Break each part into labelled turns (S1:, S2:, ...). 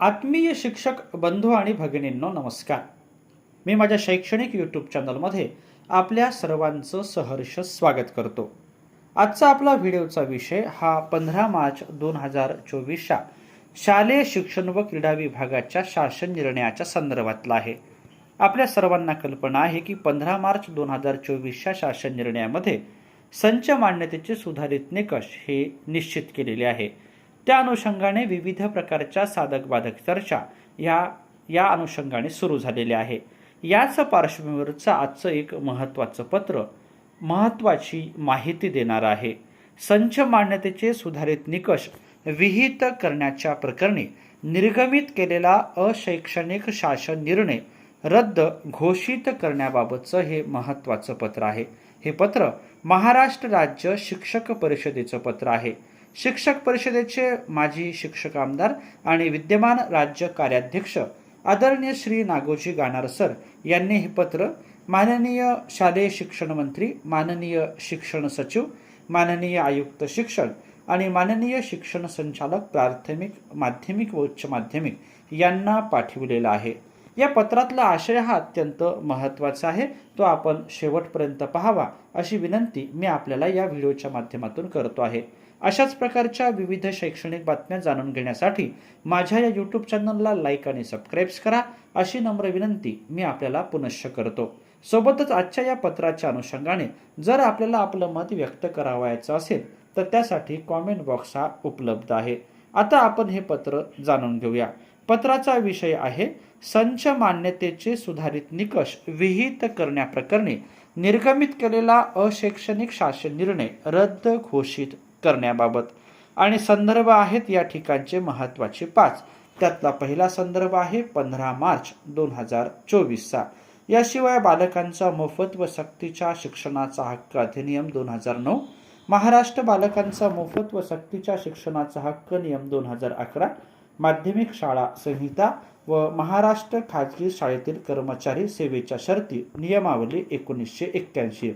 S1: आत्मीय शिक्षक बंधू आणि भगिनींनो नमस्कार. मी माझ्या शैक्षणिक यूट्यूब चॅनलमध्ये आपल्या सर्वांचं सहर्ष स्वागत करतो. आजचा आपला व्हिडिओचा विषय हा पंधरा मार्च दोन हजार चोवीसच्या शालेय शिक्षण व क्रीडा विभागाच्या शासन निर्णयाच्या संदर्भातला आहे. आपल्या सर्वांना कल्पना आहे की पंधरा मार्च दोन हजार चोवीसच्या शासन निर्णयामध्ये संच मान्यतेचे सुधारित निकष हे निश्चित केलेले आहे. त्या अनुषंगाने विविध प्रकारच्या साधक बाधक चर्चा या या अनुषंगाने सुरू झालेल्या आहे. याच पार्श्वभूमीवरचं आजचं एक महत्त्वाचं पत्र महत्त्वाची माहिती देणार आहे. संच मान्यतेचे सुधारित निकष विहित करण्याच्या प्रकरणी निर्गमित केलेला अशैक्षणिक शासन निर्णय रद्द घोषित करण्याबाबतचं हे महत्त्वाचं पत्र आहे. हे पत्र महाराष्ट्र राज्य शिक्षक परिषदेचं पत्र आहे. शिक्षक परिषदेचे माजी शिक्षक आमदार आणि विद्यमान राज्य कार्याध्यक्ष आदरणीय श्री नागोजी गाणार सर यांनी हे पत्र माननीय शालेय शिक्षण मंत्री माननीय शिक्षण सचिव माननीय आयुक्त शिक्षण आणि माननीय शिक्षण संचालक प्राथमिक माध्यमिक व उच्च माध्यमिक यांना पाठविलेलं आहे. या पत्रातला आशय हा अत्यंत महत्त्वाचा आहे. तो आपण शेवटपर्यंत पाहावा अशी विनंती मी आपल्याला या व्हिडिओच्या माध्यमातून करतो आहे. अशाच प्रकारच्या विविध शैक्षणिक बातम्या जाणून घेण्यासाठी माझ्या या यूट्यूब चॅनलला लाईक आणि सबस्क्राईब्स करा अशी नम्र विनंती मी आपल्याला पुनश्च करतो. सोबतच आजच्या या पत्राच्या अनुषंगाने जर आपल्याला आपलं मत व्यक्त करावायचं असेल तर त्यासाठी कॉमेंट बॉक्स हा उपलब्ध आहे. आता आपण हे पत्र जाणून घेऊया. पत्राचा विषय आहे संच मान्यतेचे सुधारित निकष विहित करण्याप्रकरणी निर्गमित केलेला अशैक्षणिक शासन निर्णय रद्द घोषित करण्याबाबत. आणि संदर्भ आहेत या ठिकाणचे महत्त्वाचे पाच. त्यातला पहिला संदर्भ आहे पंधरा मार्च दोन हजार चोवीसचा. याशिवाय बालकांचा मोफत व सक्तीच्या शिक्षणाचा हक्क अधिनियम दोन हजार नऊ महाराष्ट्र बालकांचा मोफत व सक्तीच्या शिक्षणाचा हक्क नियम दोन हजार अकरा माध्यमिक शाळा संहिता व महाराष्ट्र खाजगी शाळेतील कर्मचारी सेवेच्या शर्ती नियमावली एकोणीसशे एक्क्याऐंशी.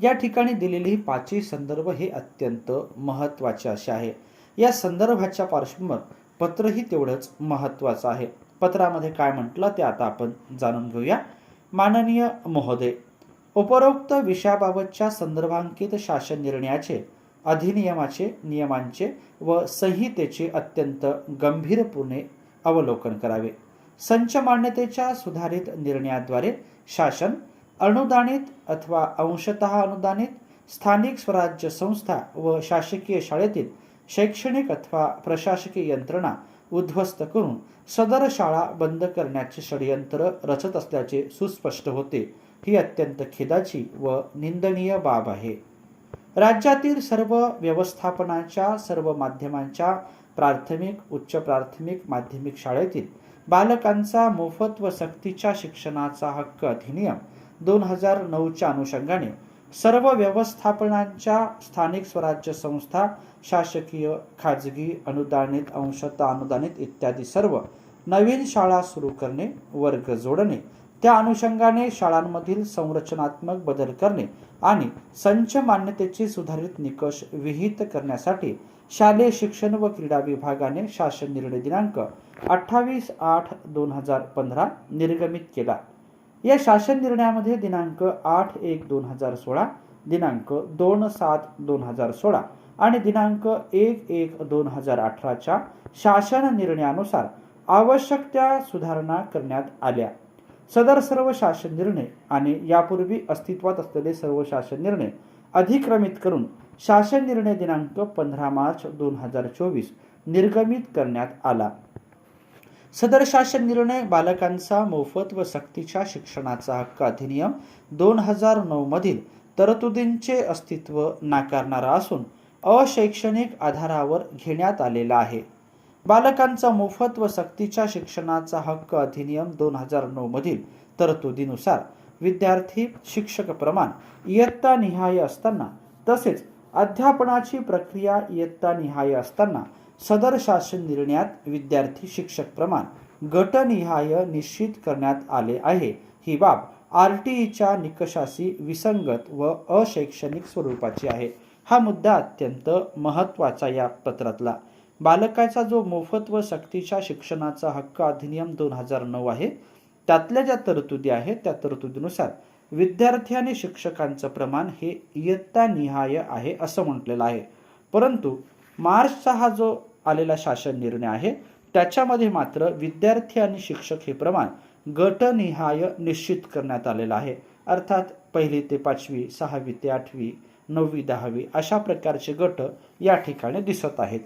S1: या ठिकाणी दिलेली ही पाचही संदर्भ हे अत्यंत महत्त्वाचे असे आहे. या संदर्भाच्या पार्श्वभूमीवर पत्रही तेवढंच महत्त्वाचं आहे. पत्रामध्ये काय म्हटलं ते आता आपण जाणून घेऊया. माननीय महोदय उपरोक्त विषयाबाबतच्या संदर्भांकित शासन निर्णयाचे अधिनियमाचे नियमांचे व संहितेचे अत्यंत गंभीरपणे अवलोकन करावे. संच मान्यतेच्या सुधारित निर्णयाद्वारे शासन अनुदानित अथवा अंशतः अनुदानित स्थानिक स्वराज्य संस्था व शासकीय शाळेतील शैक्षणिक अथवा प्रशासकीय यंत्रणा उद्ध्वस्त करून सदर शाळा बंद करण्याचे षडयंत्र रचत असल्याचे सुस्पष्ट होते. ही अत्यंत खेदाची व निंदनीय बाब आहे. राज्यातील सर्व व्यवस्थापनाच्या सर्व माध्यमांच्या प्राथमिक उच्च प्राथमिक माध्यमिक शाळेतील बालकांचा मोफत व सक्तीच्या शिक्षणाचा हक्क अधिनियम दोन हजार नऊच्या अनुषंगाने सर्व व्यवस्थापनांच्या स्थानिक स्वराज्य संस्था शासकीय खाजगी अनुदानित अंशतः अनुदानित इत्यादी सर्व नवीन शाळा सुरू करणे वर्ग जोडणे त्या अनुषंगाने शाळांमधील संरचनात्मक बदल करणे आणि संच मान्यतेचे सुधारित निकष विहित करण्यासाठी शालेय शिक्षण व क्रीडा विभागाने शासन निर्णय दिनांक अठ्ठावीस आठ दोन हजार पंधरा निर्गमित केला. या शासन निर्णयामध्ये दिनांक आठ एक दोन हजार सोळा दिनांक दोन सात दोन हजार सोळा आणि दिनांक एक एक दोन हजार अठराच्या शासन निर्णयानुसार आवश्यक त्या सुधारणा करण्यात आल्या. सदर सर्व शासन निर्णय आणि यापूर्वी अस्तित्वात असलेले सर्व शासन निर्णय अधिक्रमित करून शासन निर्णय दिनांक पंधरा मार्च दोन हजार चोवीस निर्गमित करण्यात आला. सदर शासन निर्णय बालकांचा मोफत व सक्तीच्या शिक्षणाचा हक्क अधिनियम दोन हजार नऊ मधील तरतुदींचे अस्तित्व नाकारणारा असून अशैक्षणिक आधारावर घेण्यात आलेला आहे. बालकांचा मोफत व सक्तीच्या शिक्षणाचा हक्क अधिनियम दोन हजार नऊ मधील तरतुदीनुसार विद्यार्थी शिक्षक प्रमाण इयत्ता निहाय असताना तसेच अध्यापनाची प्रक्रिया इयत्ता निहाय असताना सदर शासन निर्णयात विद्यार्थी शिक्षक प्रमाण गटनिहाय निश्चित करण्यात आले आहे. ही बाब आर टी ईच्या निकषाशी विसंगत व अशैक्षणिक स्वरूपाची आहे. हा मुद्दा अत्यंत महत्त्वाचा या पत्रातला. बालकाचा जो मोफत व सक्तीच्या शिक्षणाचा हक्क अधिनियम दोन हजार नऊ आहे त्यातल्या ज्या तरतुदी आहेत त्या तरतुदीनुसार विद्यार्थी आणि शिक्षकांचं प्रमाण हे इयत्ता निहाय आहे असं म्हटलेलं आहे. परंतु मार्चचा हा जो आलेला शासन निर्णय आहे त्याच्यामध्ये मात्र विद्यार्थी आणि शिक्षक हे प्रमाण गटनिहाय निश्चित करण्यात आलेलं आहे. अर्थात पहिली ते पाचवी सहावी ते आठवी नववी दहावी अशा प्रकारचे गट या ठिकाणी दिसत आहेत.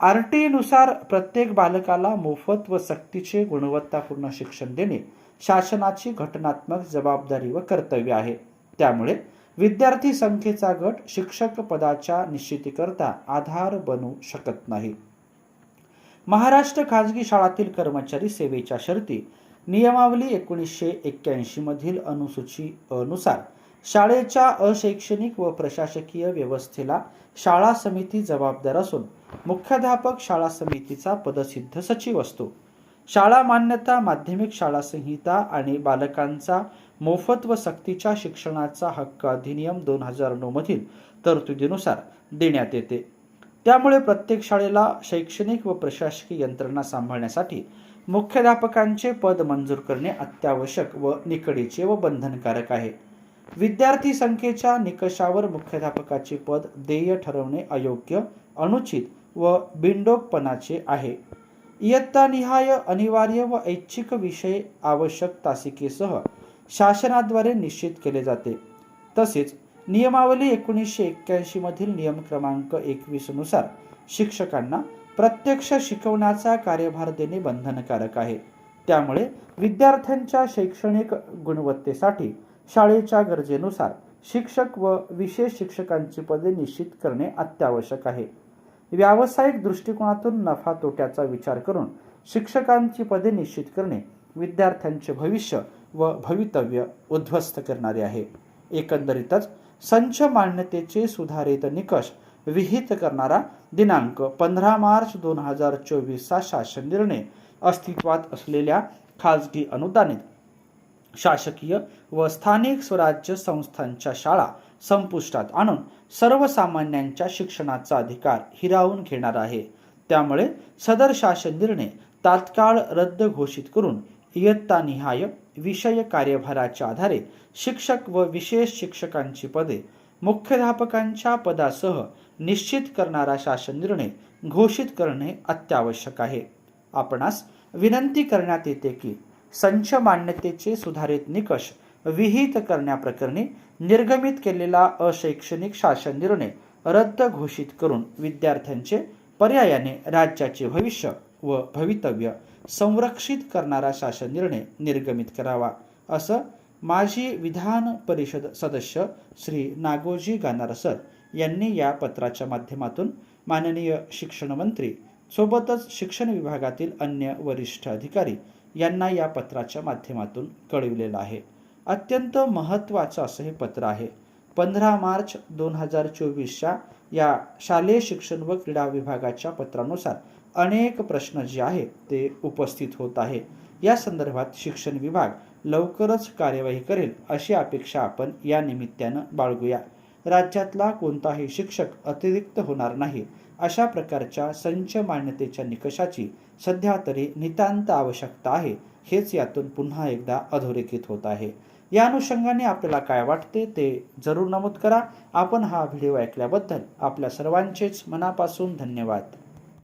S1: आर टी नुसार प्रत्येक बालकाला मोफत व सक्तीचे गुणवत्तापूर्ण शिक्षण देणे शासनाची घटनात्मक जबाबदारी व कर्तव्य आहे. त्यामुळे विद्यार्थी संख्येचा गट शिक्षक पदाच्या निश्चितीकरता आधार बनू शकत नाही. महाराष्ट्र खाजगी शाळातील कर्मचारी सेवेच्या शर्ती नियमावली एकोणीसशे एक्क्याऐंशी मधील अनुसूची अनुसार शाळेच्या अशैक्षणिक व प्रशासकीय व्यवस्थेला शाळा समिती जबाबदार असून मुख्याध्यापक शाळा समितीचा पदसिद्ध सचिव असतो. शाळा मान्यता माध्यमिक शाळा संहिता आणि बालकांचा मोफत व सक्तीच्या शिक्षणाचा हक्क अधिनियम दोन हजार नऊ मधील तरतुदीनुसार देण्यात येते. त्यामुळे प्रत्येक शाळेला शैक्षणिक व प्रशासकीय यंत्रणा सांभाळण्यासाठी मुख्याध्यापकांचे पद मंजूर करणे अत्यावश्यक व निकडीचे व बंधनकारक आहे. विद्यार्थी संख्येच्या निकषावर मुख्याध्यापकाचे पद देय ठरवणे अयोग्य अनुचित व बिंडोकपणाचे आहे. इयत्तानिहाय अनिवार्य व ऐच्छिक विषय आवश्यक तासिकेसह शासनाद्वारे निश्चित केले जाते. तसेच नियमावली एकोणीसशे एक्क्याऐंशी मधील नियम क्रमांक एकवीसनुसार शिक्षकांना प्रत्यक्ष शिकवण्याचा कार्यभार देणे बंधनकारक आहे. त्यामुळे विद्यार्थ्यांच्या शैक्षणिक गुणवत्तेसाठी शाळेच्या गरजेनुसार शिक्षक व विशेष शिक्षकांची पदे निश्चित करणे अत्यावश्यक आहे. व्यावसायिक दृष्टिकोनातून नफा तोट्याचा विचार करून शिक्षकांची पदे निश्चित करणे विद्यार्थ्यांचे भविष्य व भवितव्य उद्ध्वस्त करणारे आहे. एकंदरीतच संच मान्यतेचे सुधारित निकष विहित करणारा दिनांक पंधरा मार्च दोन हजार चोवीसचा शासन निर्णय अस्तित्वात असलेल्या खाजगी अनुदानित शासकीय व स्थानिक स्वराज्य संस्थांच्या शाळा संपुष्टात आणून सर्वसामान्यांच्या शिक्षणाचा अधिकार हिरावून घेणार आहे. त्यामुळे सदर शासन निर्णय तात्काळ रद्द घोषित करून इयत्तानिहाय विषय कार्यभाराच्या आधारे शिक्षक व विशेष शिक्षकांची पदे मुख्याध्यापकांच्या पदासह निश्चित करणारा शासन निर्णय घोषित करणे अत्यावश्यक आहे. आपणास विनंती करण्यात येते की संच मान्यतेचे सुधारित निकष विहित करण्याप्रकरणी निर्गमित केलेला अशैक्षणिक शासन निर्णय रद्द घोषित करून विद्यार्थ्यांचे पर्यायाने राज्याचे भविष्य व भवितव्य संरक्षित करणारा शासन निर्णय निर्गमित करावा असं माजी विधान परिषद सदस्य श्री नागोजी गानार सर यांनी या पत्राच्या माध्यमातून माननीय शिक्षण मंत्री सोबतच शिक्षण विभागातील अन्य वरिष्ठ अधिकारी यांना या पत्राच्या माध्यमातून कळविलेलं आहे. अत्यंत महत्त्वाचं असं हे पत्र आहे. पंधरा मार्च दोन हजार चोवीसच्या या शालेय शिक्षण व क्रीडा विभागाच्या पत्रानुसार अनेक प्रश्न जे आहेत ते उपस्थित होत आहे. या संदर्भात शिक्षण विभाग लवकरच कार्यवाही करेल अशी अपेक्षा आपण या निमित्तानं बाळगूया. राज्यातला कोणताही शिक्षक अतिरिक्त होणार नाही अशा प्रकारच्या संच मान्यतेच्या निकषाची सध्या तरी नितांत आवश्यकता आहे हेच यातून पुन्हा एकदा अधोरेखित होत आहे. या अनुषंगाने आपल्याला काय वाटते ते जरूर नमूद करा. आपण हा व्हिडिओ ऐकल्याबद्दल आपल्या सर्वांचेच मनापासून धन्यवाद.